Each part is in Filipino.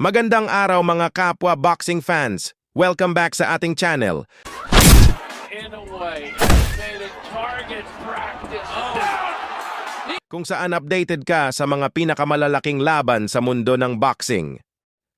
Magandang araw mga kapwa boxing fans. Welcome back sa ating channel. in a way. Target practice. Oh. kung saan updated ka sa mga pinakamalalaking laban sa mundo ng boxing.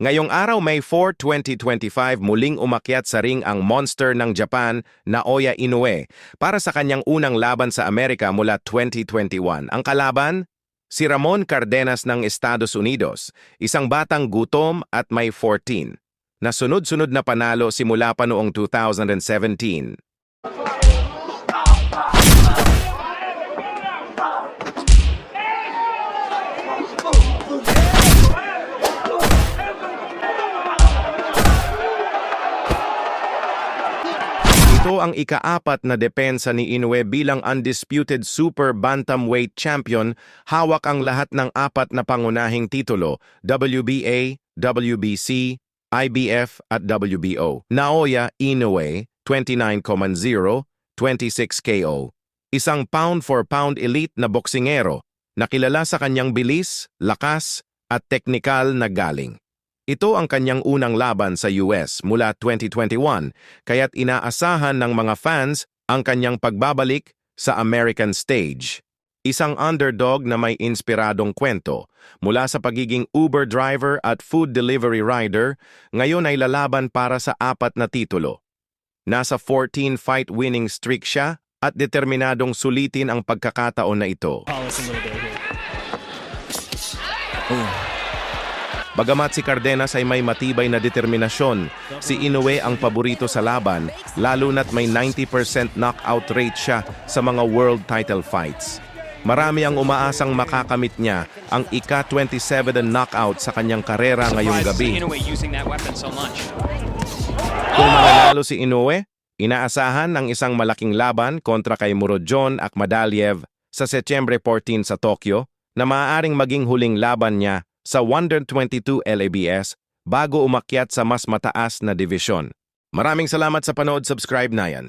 Ngayong araw May 4, 2025 muling umakyat sa ring ang monster ng Japan, Naoya Inoue, para sa kanyang unang laban sa Amerika mula 2021. Ang kalaban? Si Ramon Cardenas ng Estados Unidos, isang batang gutom at may 14, na sunod-sunod na panalo simula pa noong 2017. Ito ang ikaapat na depensa ni Inoue bilang undisputed super bantamweight champion, hawak ang lahat ng apat na pangunahing titulo, WBA, WBC, IBF at WBO. Naoya Inoue, 29.0, 26 KO. Isang pound-for-pound elite na boksingero na kilala sa kanyang bilis, lakas at teknikal na galing. Ito ang kanyang unang laban sa US mula 2021, kaya't inaasahan ng mga fans ang kanyang pagbabalik sa American stage. Isang underdog na may inspiradong kwento. Mula sa pagiging Uber driver at food delivery rider, ngayon ay lalaban para sa apat na titulo. Nasa 14-fight winning streak siya at determinadong sulitin ang pagkakataon na ito. Palace Bagamat si Cardenas ay may matibay na determinasyon, si Inoue ang paborito sa laban, lalo na't may 90% knockout rate siya sa mga world title fights. Marami ang umaasang makakamit niya ang ika-27 na knockout sa kanyang karera ngayong gabi. Kung mananalo si Inoue, inaasahan ang isang malaking laban kontra kay Murodjon Akhmadaliev sa Setyembre 14 sa Tokyo na maaaring maging huling laban niya sa 122 LABS bago umakyat sa mas mataas na divisyon. Maraming salamat sa panood, subscribe na yan.